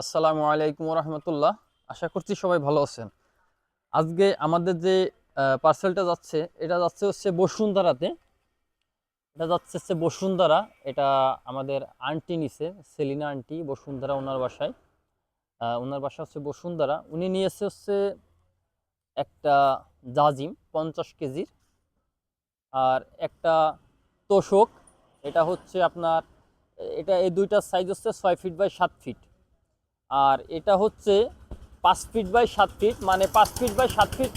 আসসালামু আলাইকুম রহমতুল্লাহ আশা করছি সবাই ভালো আছেন। আজকে আমাদের যে পার্সেলটা যাচ্ছে, এটা যাচ্ছে হচ্ছে বসুন্ধরাতে। এটা যাচ্ছে হচ্ছে বসুন্ধরা। এটা আমাদের আন্টি নিছে সেলিনা আন্টি বসুন্ধরা ওনার বাসায়। ওনার বাসা হচ্ছে বসুন্ধরা। উনি নিয়েছে হচ্ছে একটা জাজিম, পঞ্চাশ কেজির। আর একটা তোষক। এটা হচ্ছে আপনার, এটা এই দুইটার সাইজ হচ্ছে ছয় ফিট বাই সাত ফিট আর এটা হচ্ছে পাঁচ ফিট বাই সাত ফিট মানে পাঁচ ফিট বাই সাত ফিট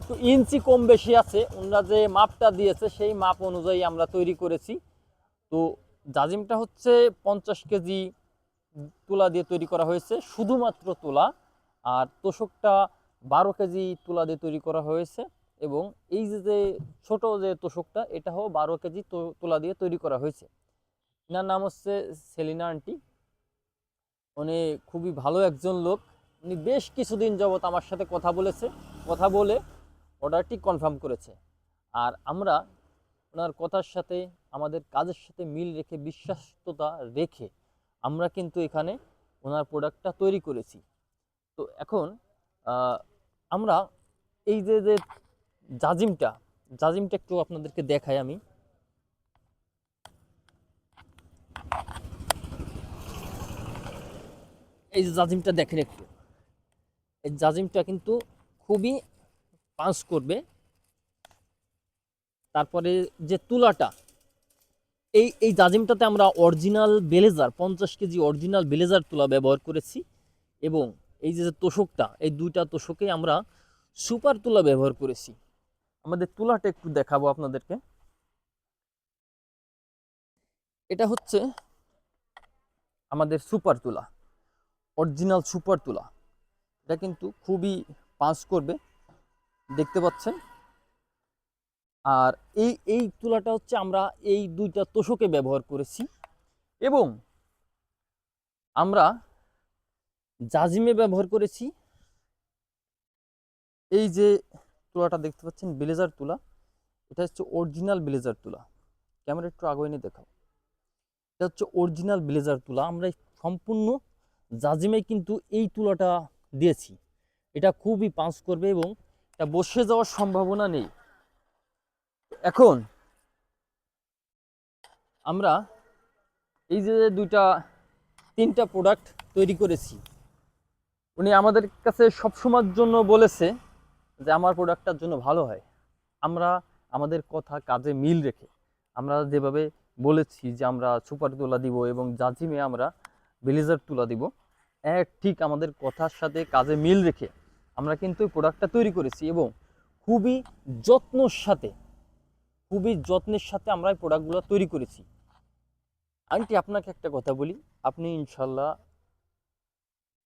একটু ইঞ্চি কম বেশি আছে। ওনারা যে মাপটা দিয়েছে, সেই মাপ অনুযায়ী আমরা তৈরি করেছি। তো জাজিমটা হচ্ছে পঞ্চাশ কেজি তুলা দিয়ে তৈরি করা হয়েছে, শুধুমাত্র তুলা। আর তোষকটা বারো কেজি তুলা দিয়ে তৈরি করা হয়েছে এবং এই যে যে ছোট যে তোষকটা, এটাও বারো কেজি তুলা দিয়ে তৈরি করা হয়েছে। এনার নাম হচ্ছে সেলিনা আন্টি। উনি খুবই ভালো একজন লোক। উনি বেশ কিছুদিন যাবত আমার সাথে কথা বলেছে। কথা বলে অর্ডারটি কনফার্ম করেছে। আর আমরা ওনার কথার সাথে, আমাদের কাজের সাথে মিল রেখে বিশ্বাসতা রেখে আমরা কিন্তু এখানে ওনার প্রোডাক্টটা তৈরি করেছি। তো এখন আমরা এই যে যে জাজিমটা জাজিমটা একটু আপনাদেরকে দেখাই আমি। এই জাজিমটা দেখেন একটু। এই জাজিমটা কিন্তু খুবই পাঁচ করবে। তারপরে যে তুলাটা, এই এই জাজিমটাতে আমরা অরিজিনাল বেলেজার পঞ্চাশ কেজি অরিজিনাল বেলেজার তুলা ব্যবহার করেছি এবং এই যে তোষকটা, এই দুইটা তোষকে আমরা সুপার তুলা ব্যবহার করেছি। আমাদের তুলাটা একটু দেখাবো আপনাদেরকে। এটা হচ্ছে আমাদের সুপার তুলা। অরিজিনাল সুপার তুলা। এটা কিন্তু খুবই পাঁচ করবে, দেখতে পাচ্ছেন। আর এই এই তুলাটা হচ্ছে আমরা এই দুইটা তোষকে ব্যবহার করেছি এবং আমরা জাজিমে ব্যবহার করেছি। এই যে তুলাটা দেখতে পাচ্ছেন, ব্লেজার তুলা, এটা হচ্ছে অরিজিনাল ব্লেজার তুলা। ক্যামেরা একটু আগে এনে দেখাও। এটা হচ্ছে অরিজিনাল ব্লেজার তুলা। আমরা সম্পূর্ণ জাজিমে কিন্তু এই তুলাটা দিয়েছি। এটা খুবই পাঁচ করবে এবং এটা বসে যাওয়ার সম্ভাবনা নেই। এখন আমরা এই যে দুইটা, তিনটা প্রোডাক্ট তৈরি করেছি। উনি আমাদের কাছে সবসময়ের জন্য বলেছে যে আমার প্রোডাক্টটার জন্য ভালো হয়। আমরা আমাদের কথা কাজে মিল রেখে আমরা যেভাবে বলেছি যে আমরা সুপার তোলা দিব এবং জাজিমে আমরা ব্লেজার তুলা দিব। এক ঠিক আমাদের কথার সাথে কাজে মিল রেখে আমরা কিন্তু প্রোডাক্টটা তৈরি করেছি এবং খুবই যত্নর সাথে, খুবই যত্নের সাথে আমরা এই প্রোডাক্টগুলো তৈরি করেছি। আন্টি আপনাকে একটা কথা বলি, আপনি ইনশাল্লাহ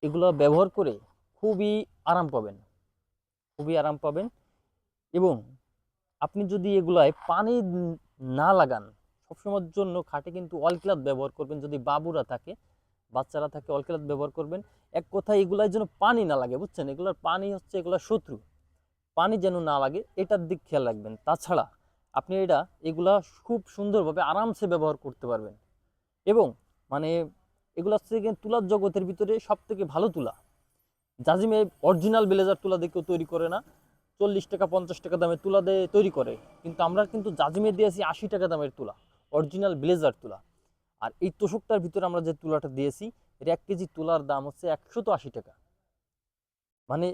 এগুলো ব্যবহার করে খুবই আরাম পাবেন। খুবই আরাম পাবেন এবং আপনি যদি এগুলায় পানি না লাগান, সবসময়ের জন্য খাটে কিন্তু অয়েল ক্লাথ ব্যবহার করবেন। যদি বাবুরা থাকে বাচ্চারা থাকে অয়েল ক্লাথ ব্যবহার করবেন। এক কথায় এগুলার যেন পানি না লাগে, বুঝছেন? এগুলোর পানি হচ্ছে এগুলোর শত্রু। পানি যেন না লাগে, এটার দিক খেয়াল রাখবেন। তাছাড়া আপনি এটা, এগুলা খুব সুন্দরভাবে আরামসে ব্যবহার করতে পারবেন। এবং মানে এগুলো হচ্ছে তুলার জগতের ভিতরে সব থেকে ভালো তুলা। জাজিমে অরিজিনাল ব্লেজার তুলা দিয়ে কেউ তৈরি করে না। চল্লিশ টাকা, পঞ্চাশ টাকা দামের তুলা দিয়ে তৈরি করে। কিন্তু আমরা কিন্তু জাজিমে দিয়ে দিয়েছি আশি টাকা দামের তুলা, অরিজিনাল ব্লেজার তুলা। আর এই তোষকটার ভিতরে আমরা যে তুলাটা দিয়েছি, এর এক কেজি তুলার দাম হচ্ছে একশত আশি টাকা। মানে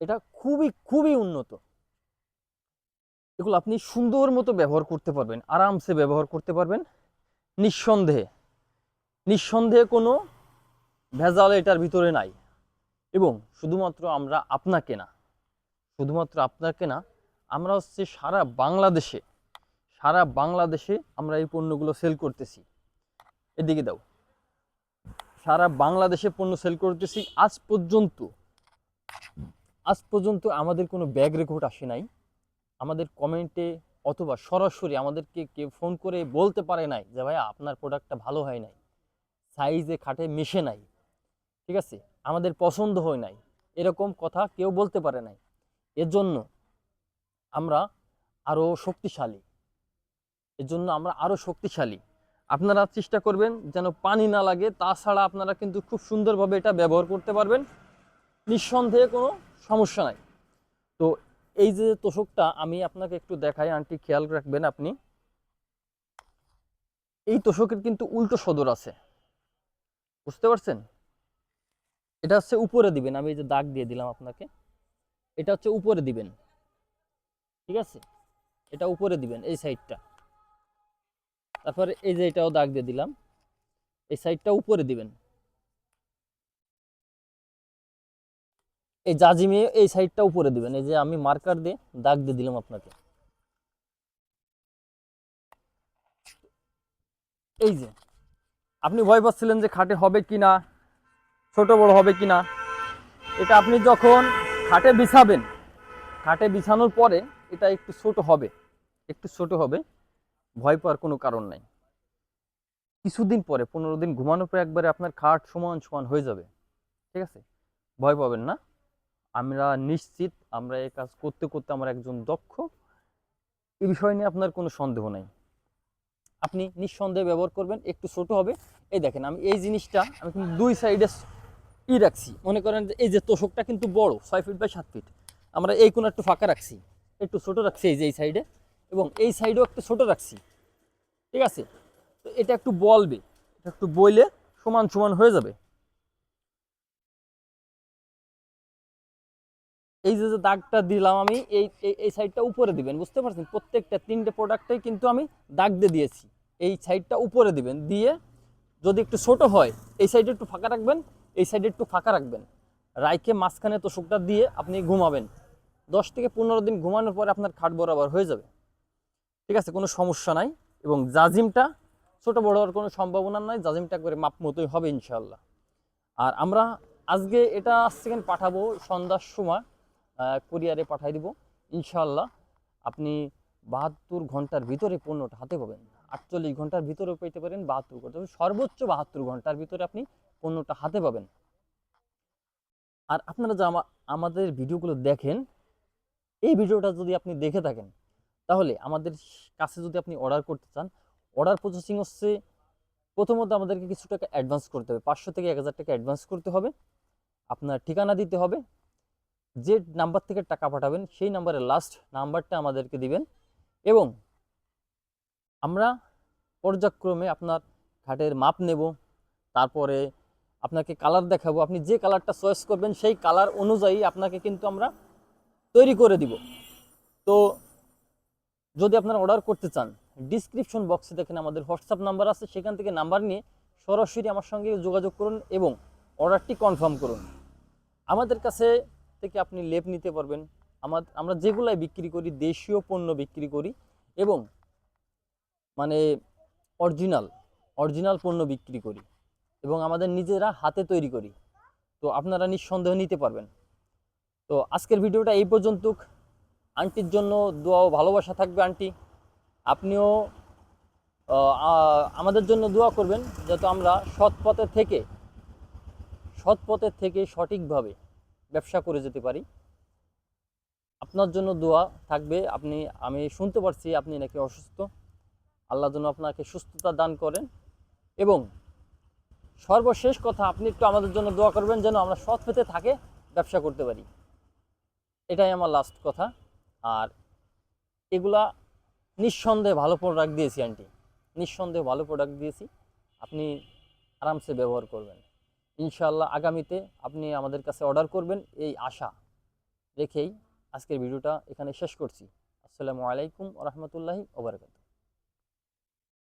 এটা খুবই খুবই উন্নত। এগুলো আপনি সুন্দর মতো ব্যবহার করতে পারবেন, আরামসে ব্যবহার করতে পারবেন। নিঃসন্দেহে নিঃসন্দেহে কোনো ভেজাল এটার ভিতরে নাই। এবং শুধুমাত্র আমরা আপনাকে না, শুধুমাত্র আপনাকে না, আমরা হচ্ছে সারা বাংলাদেশে সারা বাংলাদেশে আমরা এই পণ্যগুলো সেল করতেছি। এদিকে দাও। সারা বাংলাদেশে পণ্য সেল করতেছি, আজ পর্যন্ত আজ পর্যন্ত আমাদের কোনো ব্যাগ রেকর্ড আসে নাই। আমাদের কমেন্টে অথবা সরাসরি আমাদেরকে কেউ ফোন করে বলতে পারে নাই যে ভাই আপনার প্রোডাক্টটা ভালো হয় নাই। সাইজে খাটে মিশে নাই। ঠিক আছে? আমাদের পছন্দ হয় নাই। এরকম কথা কেউ বলতে পারে নাই। এর জন্য আমরা আরও শক্তিশালী। এর জন্য আমরা আরও শক্তিশালী। আপনারা চেষ্টা করবেন যেন পানি না লাগে। তাছাড়া আপনারা কিন্তু খুব সুন্দরভাবে এটা ব্যবহার করতে পারবেন। নিঃসন্দেহে কোনো সমস্যা নাই। তো এই যে তোষকটা, আমি আপনাকে একটু দেখাই। আন্টি, খেয়াল রাখবেন আপনি। এই তোষকের কিন্তু উল্টো সদর আছে। বুঝতে পারছেন? এটা হচ্ছে উপরে দিবেন। আমি এই যে দাগ দিয়ে দিলাম আপনাকে। এটা হচ্ছে উপরে দিবেন। ঠিক আছে? এটা উপরে দিবেন এই সাইডটা। তারপরে এই যে এটাও দাগ দিয়ে দিলাম। এই সাইডটা উপরে দিবেন। এই জাজিমে এই সাইডটা উপরে দিবেন। এই যে আমি মার্কার দিয়ে দাগ দিয়ে দিলাম আপনাকে। এই যে, আপনি ভয় পাচ্ছিলেন যে খাটে হবে কি না ছোট বড় হবে কি না এটা আপনি যখন খাটে বিছাবেন, খাটে বিছানোর পরে এটা একটু ছোট হবে, একটু ছোট হবে। ভয় পাওয়ার কোনো কারণ নাই। কিছুদিন পরে, পনেরো দিন ঘুমানোর পরে একবারে আপনার খাট সমান সমান হয়ে যাবে। ঠিক আছে? ভয় পাবেন না। আমরা নিশ্চিত, আমরা এই কাজ করতে করতে আমরা একজন দক্ষ। এ বিষয় নিয়ে আপনার কোনো সন্দেহ নাই। আপনি নিঃসন্দেহে ব্যবহার করবেন, একটু ছোট হবে। এই দেখেন, আমি এই জিনিসটা, আমি কিন্তু দুই সাইডে ই রাখছি। মনে করেন যে, এই যে তোষকটা কিন্তু বড়, ছয় ফিট বাই সাত ফিট। আমরা এই কোনো একটু ফাঁকা রাখছি। একটু ছোট রাখছি এই যে, এই সাইডে। এবং এই সাইডও একটু ছোট রাখছি। ঠিক আছে? তো এটা একটু বলবে, এটা একটু বইলে সমান সমান হয়ে যাবে। এই যে যে দাগটা দিলাম আমি, এই, এই- এই সাইডটা উপরে দিবেন, বুঝতে পারছেন? প্রত্যেকটা তিনটে প্রোডাক্টে কিন্তু আমি দাগ দিয়ে দিয়েছি। এই সাইডটা উপরে দিবেন, দিয়ে যদি একটু ছোট হয়, এই সাইডে একটু ফাঁকা রাখবেন, এই সাইডে একটু ফাঁকা রাখবেন। রাইকে মাঝখানে তোষকটা দিয়ে আপনি ঘুমাবেন। দশ থেকে পনেরো দিন ঘুমানোর পরে আপনার খাট বরাবর হয়ে যাবে। ঠিক আছে? কোনো সমস্যা নাই এবং জাজিমটা ছোট বড় হওয়ার কোনো সম্ভাবনা নাই। জাজিমটা করে মাপ মতোই হবে ইনশাল্লাহ আর আমরা আজকে এটা সেকেন্ড পাঠাবো সন্ধ্যার সময় কুরিয়ারে পাঠাই দিব। ইনশাল্লাহ আপনি বাহাত্তর ঘণ্টার ভিতরে পণ্যটা হাতে পাবেন। আটচল্লিশ ঘণ্টার ভিতরেও পেতে পারেন বাহাত্তর ঘণ্টা। সর্বোচ্চ বাহাত্তর ঘণ্টার ভিতরে আপনি পণ্যটা হাতে পাবেন। আর আপনারা যা আমাদের ভিডিওগুলো দেখেন, এই ভিডিওটা যদি আপনি দেখে থাকেন তাহলে আমাদের কাছে যদি আপনি অর্ডার করতে চান অর্ডার প্রসেসিং হচ্ছে প্রথমত আমাদেরকে কিছু টাকা অ্যাডভান্স করতে হবে। পাঁচশো থেকে এক হাজার টাকা অ্যাডভান্স করতে হবে। আপনার ঠিকানা দিতে হবে। যে নাম্বার থেকে টাকা পাঠাবেন, সেই নাম্বারের লাস্ট নাম্বারটা আমাদেরকে দিবেন এবং আমরা পর্যায়ক্রমে আপনার খাটের মাপ নেব। তারপরে আপনাকে কালার দেখাবো। আপনি যে কালারটা চয়েস করবেন, সেই কালার অনুযায়ী আপনাকে কিন্তু আমরা তৈরি করে দিব। তো যদি আপনারা অর্ডার করতে চান ডিসক্রিপশন বক্সে দেখেন আমাদের হোয়াটসঅ্যাপ নাম্বার আছে, সেখান থেকে নাম্বার নিয়ে সরাসরি আমার সঙ্গে যোগাযোগ করুন এবং অর্ডারটি কনফার্ম করুন। আমাদের কাছে থেকে আপনি লেপ নিতে পারবেন। আমার আমরা যেগুলাই বিক্রি করি, দেশীয় পণ্য বিক্রি করি এবং মানে অরিজিনাল অরিজিনাল পণ্য বিক্রি করি এবং আমাদের নিজেরা হাতে তৈরি করি। তো আপনারা নিঃসন্দেহ নিতে পারবেন। তো আজকের ভিডিওটা এই পর্যন্ত আন্টির জন্য দোয়া ও ভালোবাসা থাকবে আন্টি। আপনিও আমাদের জন্য দোয়া করবেন যাতে আমরা সৎ পথে থেকে, সৎ পথে থেকে সঠিকভাবে ব্যবসা করে যেতে পারি। আপনার জন্য দোয়া থাকবে, আপনি, আমি শুনতে পারছি আপনি নাকি অসুস্থ। আল্লাহ যেন আপনাকে সুস্থতা দান করেন। এবং সর্বশেষ কথা, আপনি একটু আমাদের জন্য দোয়া করবেন যেন আমরা সৎ পথে থাকে ব্যবসা করতে পারি। এটাই আমার লাস্ট কথা। আর এগুলা নিঃসন্দেহে ভালো প্রোডাক্ট দিয়েছি আন্টি নিঃসন্দেহে ভালো প্রোডাক্ট দিয়েছি। আপনি আরামসে ব্যবহার করবেন। ইনশাল্লাহ আগামীতে আপনি আমাদের কাছে অর্ডার করবেন, এই আশা রেখেই আজকের ভিডিওটা এখানে শেষ করছি। আসসালামু আলাইকুম রহমতুল্লাহি ওবরাকাতু